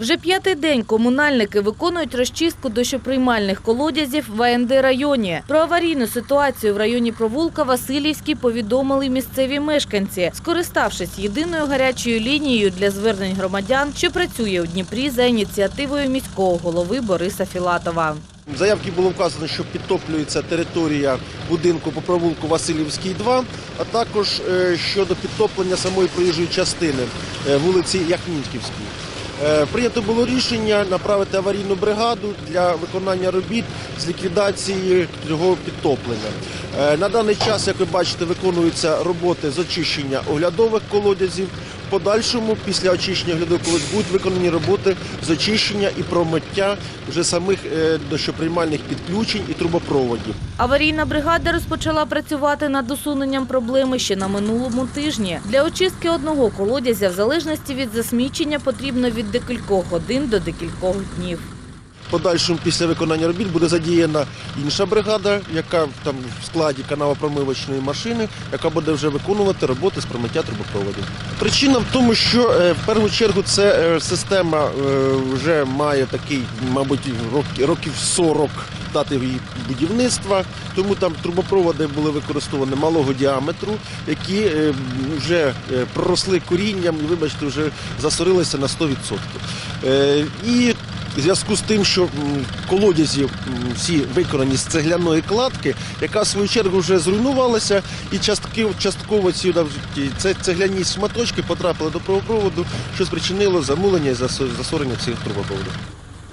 Вже п'ятий день комунальники виконують розчистку дощоприймальних колодязів в АНД районі. Про аварійну ситуацію в районі провулка Васильівський повідомили місцеві мешканці, скориставшись єдиною гарячою лінією для звернень громадян, що працює у Дніпрі за ініціативою міського голови Бориса Філатова. В заявці було вказано, що підтоплюється територія будинку по провулку Васильівський 2, а також е, щодо підтоплення самої проїжджої частини е, вулиці Яхнінківській. Е, Прийнято було рішення направити аварійну бригаду для виконання робіт з ліквідації цього підтоплення. Е, На даний час, як ви бачите, виконуються роботи з очищення оглядових колодязів. Подальшому, після очищення колодязів, будуть виконані роботи з очищення і промиття вже самих е, дощоприймальних підключень і трубопроводів. Аварійна бригада розпочала працювати над усуненням проблеми ще на минулому тижні. Для очистки одного колодязя, в залежності від засмічення, потрібно від декількох годин до декількох днів. Подальшому після виконання робіт буде задіяна інша бригада, яка там в складі канавопромивочної машини, яка буде вже виконувати роботи з промиття трубопроводів. Причина в тому, що е, в першу чергу це е, система е, вже має такий, мабуть, рок- років 40 дати її будівництва, тому там трубопроводи були використовані малого діаметру, які вже проросли корінням вибачте, вже засорилися на 100%. Е, І в зв'язку з тим, що колодязі всі виконані з цегляної кладки, яка в свою чергу вже зруйнувалася, і частки, частково ці да, ті- цегляні шматочки потрапили до провопроводу, що спричинило замулення і засо- засорення цих трубопроводів.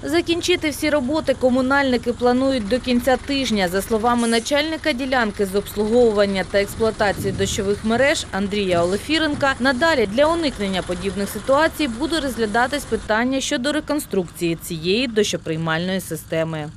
Закінчити всі роботи комунальники планують до кінця тижня. За словами начальника ділянки з обслуговування та експлуатації дощових мереж Андрія Олефіренка, надалі для уникнення подібних ситуацій буде розглядатись питання щодо реконструкції цієї дощоприймальної системи.